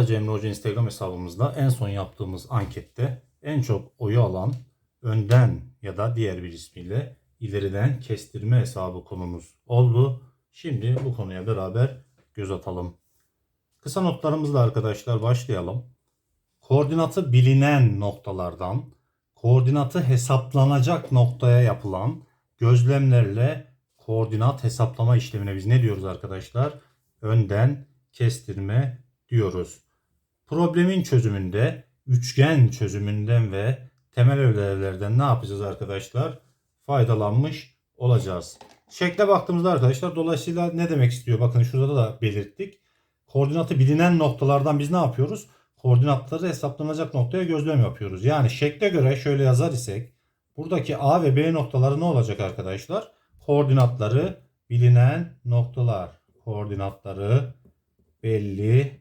Haritacı Emre Hoca Instagram hesabımızda en son yaptığımız ankette en çok oyu alan önden ya da diğer bir ismiyle ileriden kestirme hesabı konumuz oldu. Şimdi bu konuya beraber göz atalım. Kısa notlarımızla arkadaşlar başlayalım. Koordinatı bilinen noktalardan koordinatı hesaplanacak noktaya yapılan gözlemlerle koordinat hesaplama işlemine biz ne diyoruz arkadaşlar? Önden kestirme diyoruz. Problemin çözümünde üçgen çözümünden ve temel ödevlerden ne yapacağız arkadaşlar? Faydalanmış olacağız. Şekle baktığımızda arkadaşlar dolayısıyla ne demek istiyor? Bakın şurada da belirttik. Koordinatı bilinen noktalardan biz ne yapıyoruz? Koordinatları hesaplanacak noktaya gözlem yapıyoruz. Yani şekle göre şöyle yazar isek buradaki A ve B noktaları ne olacak arkadaşlar? Koordinatları bilinen noktalar. Koordinatları belli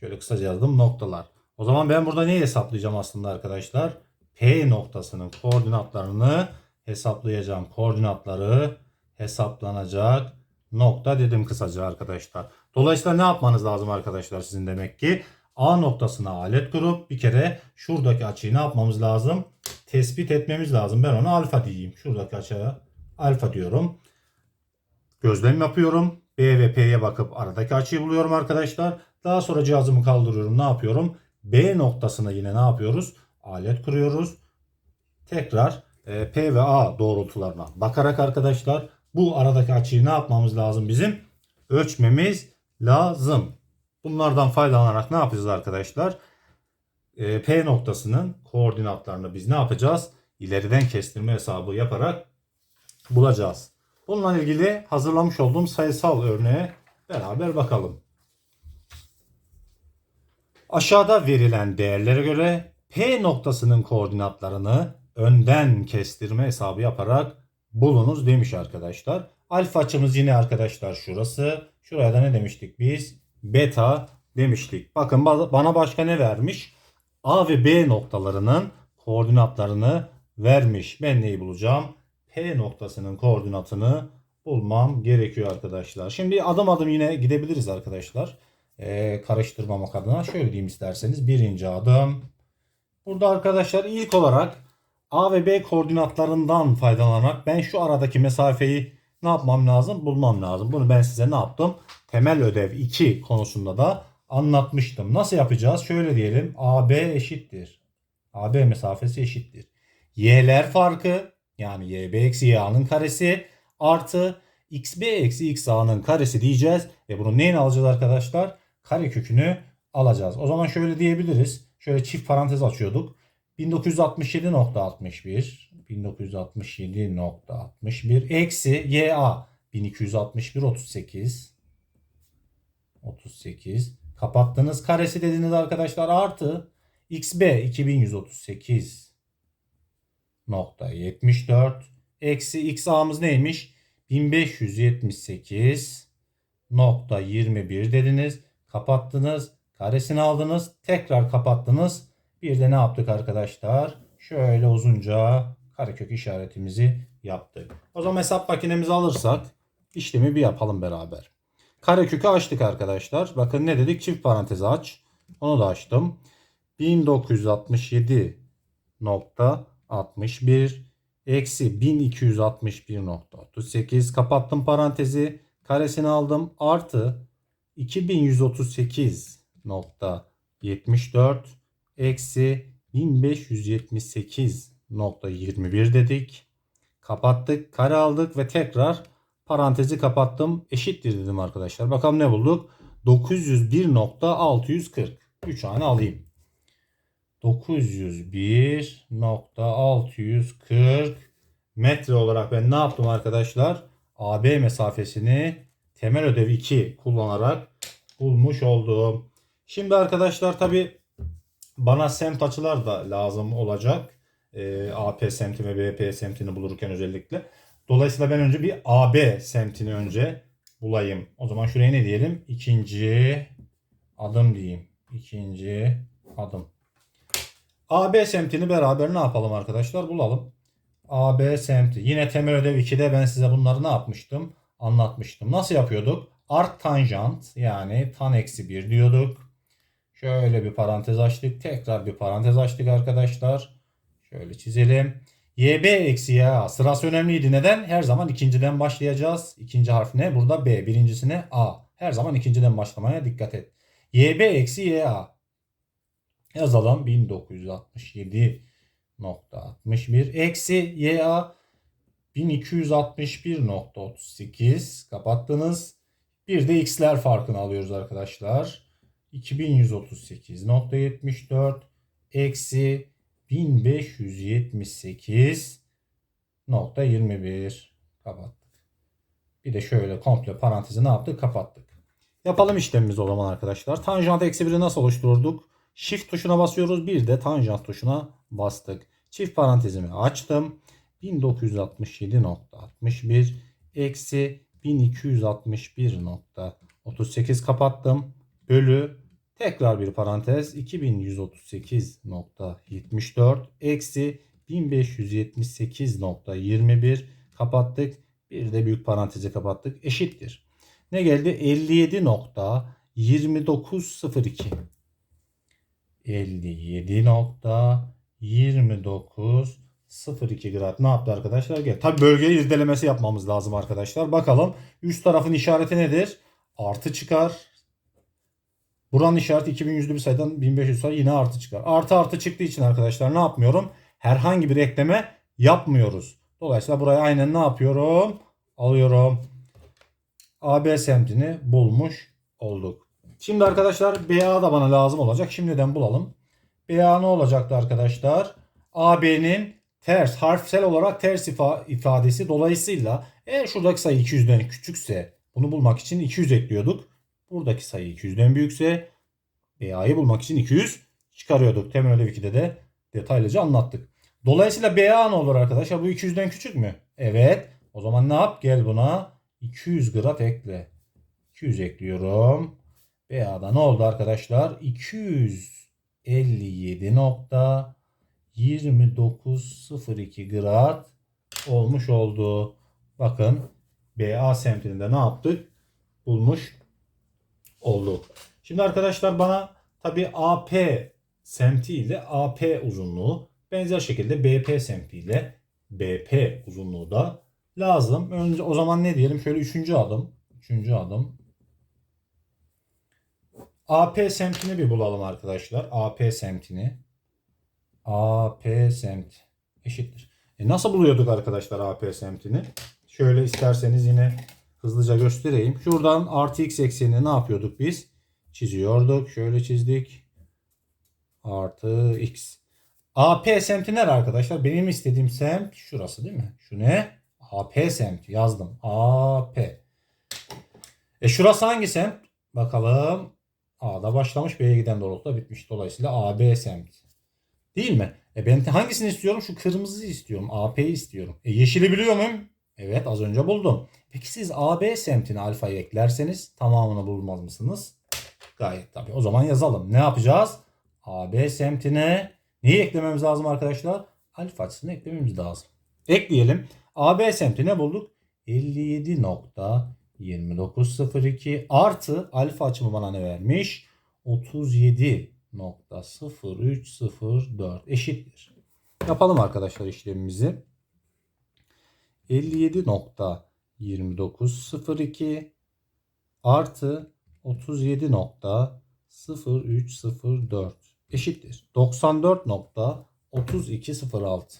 şöyle kısaca yazdım noktalar. O zaman ben burada neyi hesaplayacağım aslında arkadaşlar? P noktasının koordinatlarını hesaplayacağım. Koordinatları hesaplanacak nokta dedim kısaca arkadaşlar. Dolayısıyla ne yapmanız lazım arkadaşlar sizin demek ki? A noktasına alet kurup bir kere şuradaki açıyı ne yapmamız lazım? Tespit etmemiz lazım. Ben ona alfa diyeyim. Şuradaki açıya alfa diyorum. Gözlem yapıyorum. B ve P'ye bakıp aradaki açıyı buluyorum arkadaşlar. Daha sonra cihazımı kaldırıyorum. Ne yapıyorum? B noktasına yine ne yapıyoruz? Alet kuruyoruz. Tekrar e, P ve A doğrultularına bakarak arkadaşlar bu aradaki açıyı ne yapmamız lazım bizim? Ölçmemiz lazım. Bunlardan faydalanarak ne yapacağız arkadaşlar? E, P noktasının koordinatlarını biz ne yapacağız? İleriden kestirme hesabı yaparak bulacağız. Bununla ilgili hazırlamış olduğum sayısal örneğe beraber bakalım. Aşağıda verilen değerlere göre P noktasının koordinatlarını önden kestirme hesabı yaparak bulunuz demiş arkadaşlar. Alfa açımız yine arkadaşlar şurası. Şuraya da ne demiştik biz? Beta demiştik. Bakın bana başka ne vermiş? A ve B noktalarının koordinatlarını vermiş. Ben neyi bulacağım? P noktasının koordinatını bulmam gerekiyor arkadaşlar. Şimdi adım adım yine gidebiliriz arkadaşlar. Ee, karıştırmamak adına şöyle diyeyim isterseniz. Birinci adım. Burada arkadaşlar ilk olarak A ve B koordinatlarından faydalanarak ben şu aradaki mesafeyi ne yapmam lazım? Bulmam lazım. Bunu ben size ne yaptım? Temel ödev 2 konusunda da anlatmıştım. Nasıl yapacağız? Şöyle diyelim. AB eşittir. AB mesafesi eşittir. Y'ler farkı yani YB eksi YA'nın karesi artı XB eksi XA'nın karesi diyeceğiz. Ve bunun neyini alacağız arkadaşlar? Kare kökünü alacağız. O zaman şöyle diyebiliriz. Şöyle çift parantez açıyorduk. 1967.61 1967.61 eksi YA 1261.38 38 kapattınız karesi dediniz arkadaşlar artı XB 2138 nokta 74 eksi XA'mız neymiş? 1578 nokta 21 dediniz. Kapattınız. Karesini aldınız. Tekrar kapattınız. Bir de ne yaptık arkadaşlar? Şöyle uzunca karekök işaretimizi yaptık. O zaman hesap makinemizi alırsak işlemi bir yapalım beraber. Karekökü açtık arkadaşlar. Bakın ne dedik? Çift parantez aç. Onu da açtım. 1967 nokta 61 eksi 1261.38 kapattım parantezi karesini aldım artı 2138.74 eksi 1578.21 dedik. Kapattık kare aldık ve tekrar parantezi kapattım eşittir dedim arkadaşlar. Bakalım ne bulduk? 901.640 3 tane alayım. 901.640 metre olarak ben ne yaptım arkadaşlar? AB mesafesini temel ödev 2 kullanarak bulmuş oldum. Şimdi arkadaşlar tabi bana semt açılar da lazım olacak. E, AP semti ve BP semtini bulurken özellikle. Dolayısıyla ben önce bir AB semtini önce bulayım. O zaman şuraya ne diyelim? İkinci adım diyeyim. İkinci adım. AB semtini beraber ne yapalım arkadaşlar? Bulalım. AB semti. Yine temel ödev 2'de ben size bunları ne yapmıştım? Anlatmıştım. Nasıl yapıyorduk? Art tanjant yani tan eksi 1 diyorduk. Şöyle bir parantez açtık. Tekrar bir parantez açtık arkadaşlar. Şöyle çizelim. YB eksi YA. Sırası önemliydi. Neden? Her zaman ikinciden başlayacağız. İkinci harf ne? Burada B. Birincisine A. Her zaman ikinciden başlamaya dikkat et. YB eksi YA. Yazalım. 1967.61 eksi YA 1261.38 kapattınız. Bir de x'ler farkını alıyoruz arkadaşlar. 2138.74 eksi 1578.21 kapattık. Bir de şöyle komple parantezi ne yaptık? Kapattık. Yapalım işlemimizi o zaman arkadaşlar. Tanjant eksi 1'i nasıl oluşturduk? Shift tuşuna basıyoruz. Bir de tanjant tuşuna bastık. Çift parantezimi açtım. 1967.61 eksi 1261.38 kapattım. Bölü tekrar bir parantez 2138.74 eksi 1578.21 kapattık. Bir de büyük parantezi kapattık. Eşittir. Ne geldi? 57.2902 57.2902 grad ne yaptı arkadaşlar? Gel. Tabi bölge irdelemesi yapmamız lazım arkadaşlar. Bakalım üst tarafın işareti nedir? Artı çıkar. Buranın işareti 2100'lü bir sayıdan 1500 sayı yine artı çıkar. Artı artı çıktığı için arkadaşlar ne yapmıyorum? Herhangi bir ekleme yapmıyoruz. Dolayısıyla buraya aynen ne yapıyorum? Alıyorum. AB semtini bulmuş olduk. Şimdi arkadaşlar BA da bana lazım olacak. Şimdiden bulalım. BA ne olacaktı arkadaşlar? AB'nin ters harfsel olarak ters ifa- ifadesi dolayısıyla eğer şuradaki sayı 200'den küçükse bunu bulmak için 200 ekliyorduk. Buradaki sayı 200'den büyükse BA'yı bulmak için 200 çıkarıyorduk. Temel ödev 2'de de detaylıca anlattık. Dolayısıyla BA ne olur arkadaşlar? Bu 200'den küçük mü? Evet. O zaman ne yap? Gel buna 200 grad ekle. 200 ekliyorum. BA'da ne oldu arkadaşlar? 257.2902 grad olmuş oldu. Bakın BA semtinde ne yaptık? Bulmuş olduk. Şimdi arkadaşlar bana tabi AP semti ile AP uzunluğu benzer şekilde BP semti ile BP uzunluğu da lazım. Önce o zaman ne diyelim? Şöyle üçüncü adım. Üçüncü adım. AP semtini bir bulalım arkadaşlar. AP semtini. AP semt eşittir. E nasıl buluyorduk arkadaşlar AP semtini? Şöyle isterseniz yine hızlıca göstereyim. Şuradan artı x eksenini ne yapıyorduk biz? Çiziyorduk. Şöyle çizdik. Artı x. AP semti nere arkadaşlar? Benim istediğim semt şurası değil mi? Şu ne? AP semti yazdım. AP. E şurası hangi semt? Bakalım. A'da başlamış B'ye giden doğrultuda bitmiş. Dolayısıyla AB semt. Değil mi? E ben hangisini istiyorum? Şu kırmızıyı istiyorum. AP'yi istiyorum. E yeşili biliyor muyum? Evet az önce buldum. Peki siz AB semtine alfayı eklerseniz tamamını bulmaz mısınız? Gayet tabii. O zaman yazalım. Ne yapacağız? AB semtine neyi eklememiz lazım arkadaşlar? Alfa eklememiz lazım. Ekleyelim. AB semti ne bulduk? 57.2902 artı alfa açımı bana ne vermiş? 37.0304 eşittir. Yapalım arkadaşlar işlemimizi. 57.2902 artı 37.0304 eşittir. 94.3206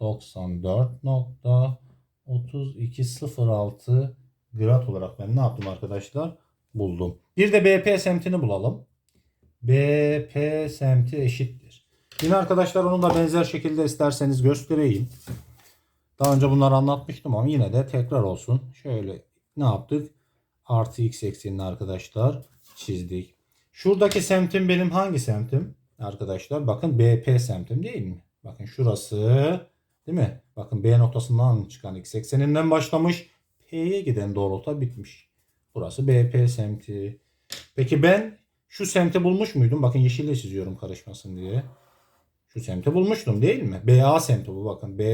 94.3206 grad olarak ben ne yaptım arkadaşlar? Buldum. Bir de BP semtini bulalım. BP semti eşittir. Yine arkadaşlar onu da benzer şekilde isterseniz göstereyim. Daha önce bunları anlatmıştım ama yine de tekrar olsun. Şöyle ne yaptık? Artı x eksenini arkadaşlar çizdik. Şuradaki semtim benim hangi semtim? Arkadaşlar bakın BP semtim değil mi? Bakın şurası değil mi? Bakın B noktasından çıkan x ekseninden başlamış. P'ye giden doğrultuda bitmiş. Burası BP semti. Peki ben şu semti bulmuş muydum? Bakın yeşille çiziyorum karışmasın diye. Şu semti bulmuştum değil mi? BA semti bu bakın. B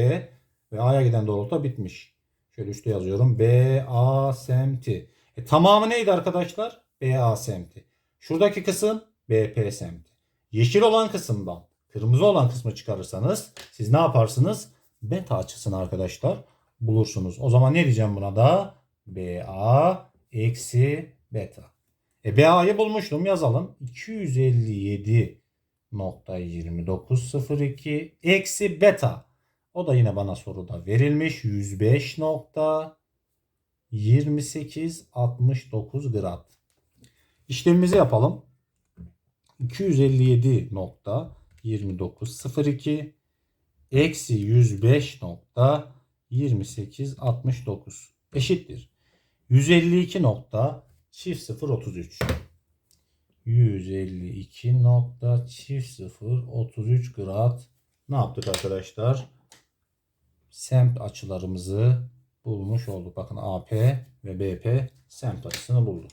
ve A'ya giden doğrultuda bitmiş. Şöyle üstte yazıyorum. BA semti. E, tamamı neydi arkadaşlar? BA semti. Şuradaki kısım BP semti. Yeşil olan kısımdan kırmızı olan kısmı çıkarırsanız siz ne yaparsınız? Beta açısını arkadaşlar bulursunuz. O zaman ne diyeceğim buna da? BA eksi beta. E BA'yı bulmuştum yazalım. 257.2902 eksi beta. O da yine bana soruda verilmiş. 105.2869 grad. İşlemimizi yapalım. 257.2902 eksi 105.2869 eşittir. 152 nokta çift 0 33. 152 nokta çift 0 33 grad ne yaptık arkadaşlar? Semt açılarımızı bulmuş olduk. Bakın AP ve BP semt açısını bulduk.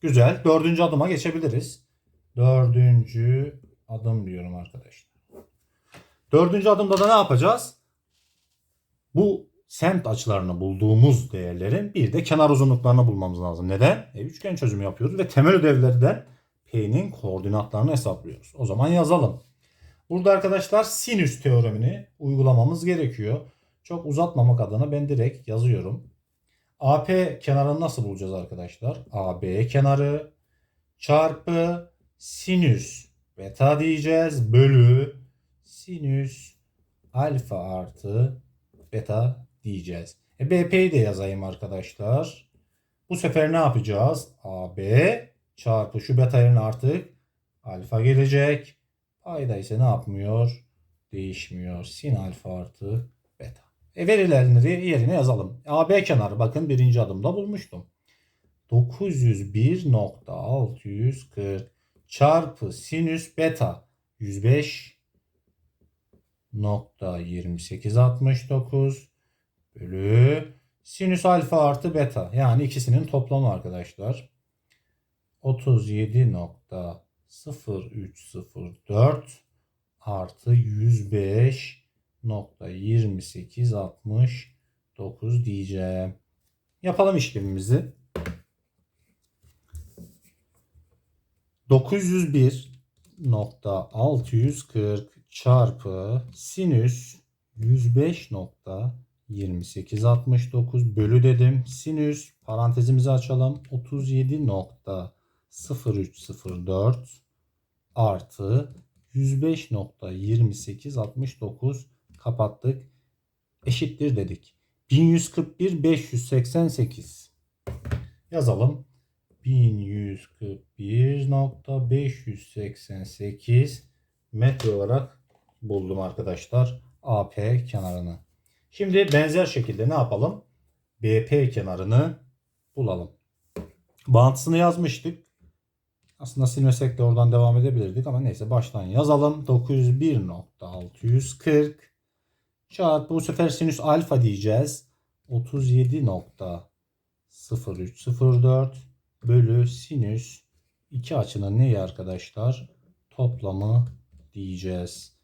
Güzel. Dördüncü adıma geçebiliriz. Dördüncü adım diyorum arkadaşlar. Dördüncü adımda da ne yapacağız? Bu semt açılarını bulduğumuz değerlerin bir de kenar uzunluklarını bulmamız lazım. Neden? E, üçgen çözümü yapıyoruz ve temel ödevlerden P'nin koordinatlarını hesaplıyoruz. O zaman yazalım. Burada arkadaşlar sinüs teoremini uygulamamız gerekiyor. Çok uzatmamak adına ben direkt yazıyorum. AP kenarını nasıl bulacağız arkadaşlar? AB kenarı çarpı sinüs beta diyeceğiz bölü sinüs alfa artı beta diyeceğiz. E BP'yi de yazayım arkadaşlar. Bu sefer ne yapacağız? AB çarpı şu beta yerine artık alfa gelecek. Payda ise ne yapmıyor? Değişmiyor. Sin alfa artı beta. E verilenleri yerine yazalım. AB kenarı bakın birinci adımda bulmuştum. 901.640 çarpı sinüs beta 105 nokta 2869 bölü sinüs alfa artı beta yani ikisinin toplamı arkadaşlar 37.0304 artı 105.2869 diyeceğim. Yapalım işlemimizi. 901.640 çarpı sinüs 105.2869 bölü dedim. Sinüs parantezimizi açalım. 37.0304 artı 105.2869 kapattık. Eşittir dedik. 1141 588 yazalım. 1141.588 metre olarak buldum arkadaşlar AP kenarını. Şimdi benzer şekilde ne yapalım? BP kenarını bulalım. Bağıntısını yazmıştık. Aslında silmesek de oradan devam edebilirdik ama neyse baştan yazalım. 901.640 çarpı bu sefer sinüs alfa diyeceğiz. 37.0304 bölü sinüs iki açının neyi arkadaşlar? Toplamı diyeceğiz.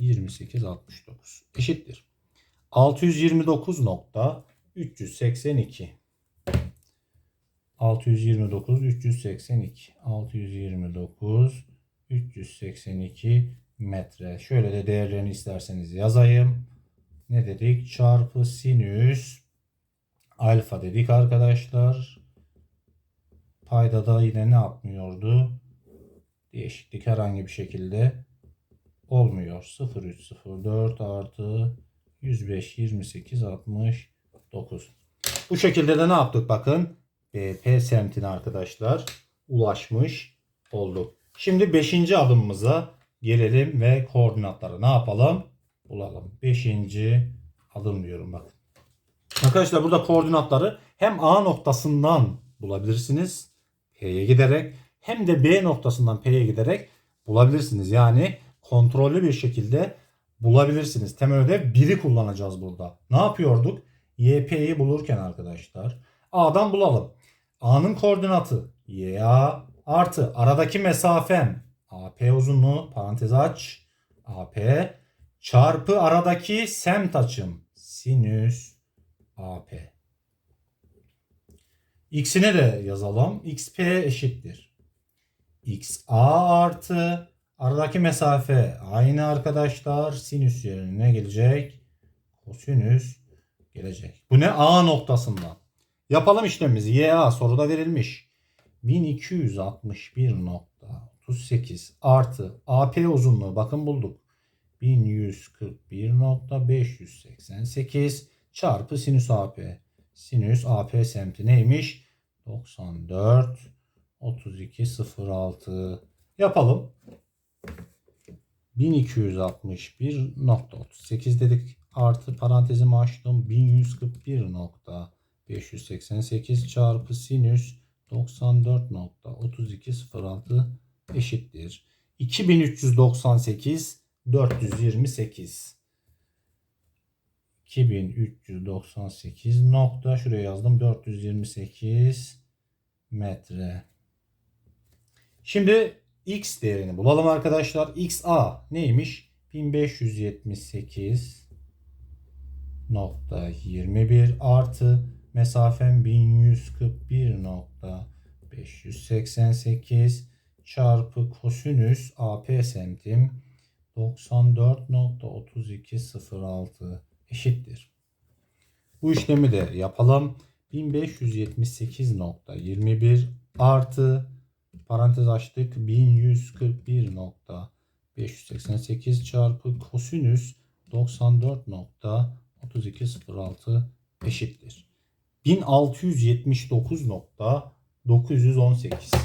105.2869 eşittir. 629.382 629 382 629 382 metre. Şöyle de değerlerini isterseniz yazayım. Ne dedik? Çarpı sinüs alfa dedik arkadaşlar. Payda da yine ne yapmıyordu? Değişiklik herhangi bir şekilde olmuyor. 0304 artı 105 28 69. Bu şekilde de ne yaptık bakın. BP semtine arkadaşlar ulaşmış olduk. Şimdi 5. adımımıza gelelim ve koordinatları ne yapalım? Bulalım. 5. adım diyorum bakın. Arkadaşlar burada koordinatları hem A noktasından bulabilirsiniz P'ye giderek hem de B noktasından P'ye giderek bulabilirsiniz. Yani kontrollü bir şekilde bulabilirsiniz. Temel ödev 1'i kullanacağız burada. Ne yapıyorduk? YP'yi bulurken arkadaşlar A'dan bulalım. A'nın koordinatı YA artı aradaki mesafem AP uzunluğu parantez aç AP çarpı aradaki semt açım sinüs AP. X'ine de yazalım. XP eşittir. XA artı aradaki mesafe aynı arkadaşlar. Sinüs yerine ne gelecek? Kosinüs gelecek. Bu ne? A noktasından. Yapalım işlemimizi. YA soruda verilmiş. 1261.38 artı AP uzunluğu bakın bulduk. 1141.588 çarpı sinüs AP. Sinüs AP semti neymiş? 94 3206 yapalım. 1261.38 dedik. Artı parantezimi açtım. 1141.588 çarpı sinüs 94.3206 eşittir. 2398 428 2398 nokta şuraya yazdım 428 metre. Şimdi x değerini bulalım arkadaşlar. xa neymiş? 1578 nokta 21 artı mesafem 1141 nokta 588 çarpı kosinüs AP semtim 94.3206 eşittir. Bu işlemi de yapalım. 1578.21 artı parantez açtık 1141.588 çarpı kosinüs 94.3206 eşittir. 1679.918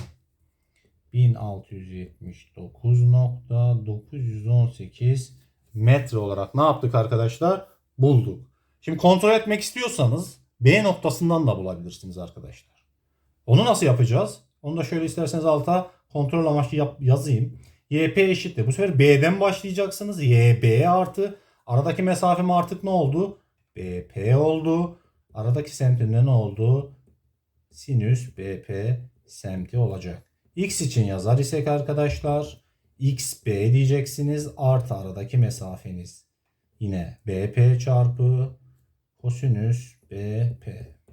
1679.918 metre olarak ne yaptık arkadaşlar? Bulduk. Şimdi kontrol etmek istiyorsanız B noktasından da bulabilirsiniz arkadaşlar. Onu nasıl yapacağız? Onu da şöyle isterseniz alta kontrol amaçlı yap, yazayım. YP eşittir. Bu sefer B'den başlayacaksınız. YB artı aradaki mesafem artık ne oldu? BP oldu. Aradaki semtimde ne oldu? Sinüs BP semti olacak. X için yazar isek arkadaşlar XB diyeceksiniz. Artı aradaki mesafeniz. Yine BP çarpı kosinüs BP.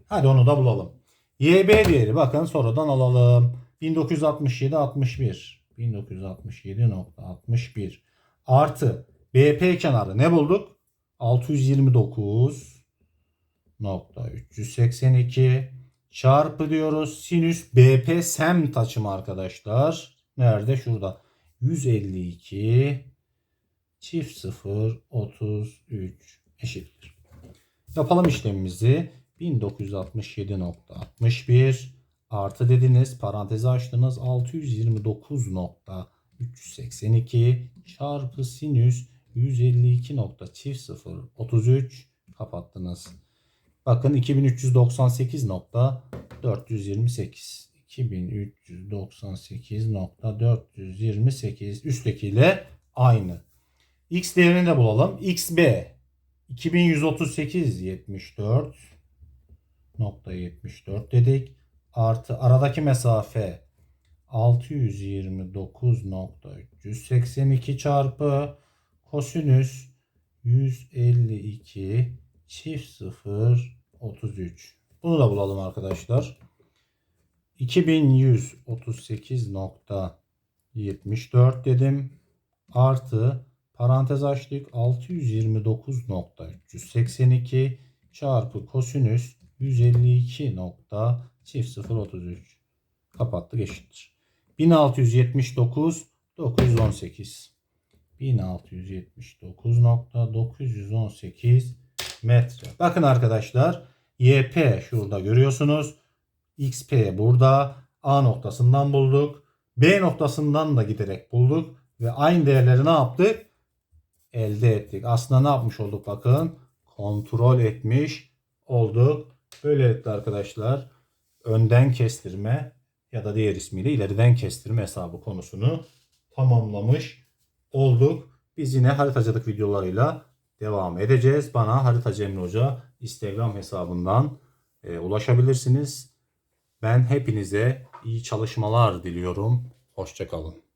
Hadi onu da bulalım. YB değeri bakın sorudan alalım. 1967 61. 1967.61 artı BP kenarı ne bulduk? 629 nokta 382 çarpı diyoruz. Sinüs BP semt açımı arkadaşlar. Nerede? Şurada. 152 çift 0 33 eşittir. Yapalım işlemimizi. 1967.61 artı dediniz. Parantezi açtınız. 629.382 çarpı sinüs 152 nokta çift 0 33 kapattınız. Bakın 2398.428 2398.428 üsttekiyle aynı. X değerini de bulalım. XB 2138 74 nokta 74 dedik. Artı aradaki mesafe 629.382 çarpı kosinüs 152 çift 0 33. Bunu da bulalım arkadaşlar. 2138.74 dedim. Artı parantez açtık 629.382 çarpı kosinüs 152 nokta çift 0 33 kapattık eşittir. 1679 918 1679.918 metre. Bakın arkadaşlar YP şurada görüyorsunuz. XP burada A noktasından bulduk. B noktasından da giderek bulduk. Ve aynı değerleri ne yaptık? Elde ettik. Aslında ne yapmış olduk bakın. Kontrol etmiş olduk. Böylelikle arkadaşlar önden kestirme ya da diğer ismiyle ileriden kestirme hesabı konusunu tamamlamış olduk. Biz yine haritacılık videolarıyla devam edeceğiz. Bana Haritacı Hoca Instagram hesabından e, ulaşabilirsiniz. Ben hepinize iyi çalışmalar diliyorum. Hoşçakalın.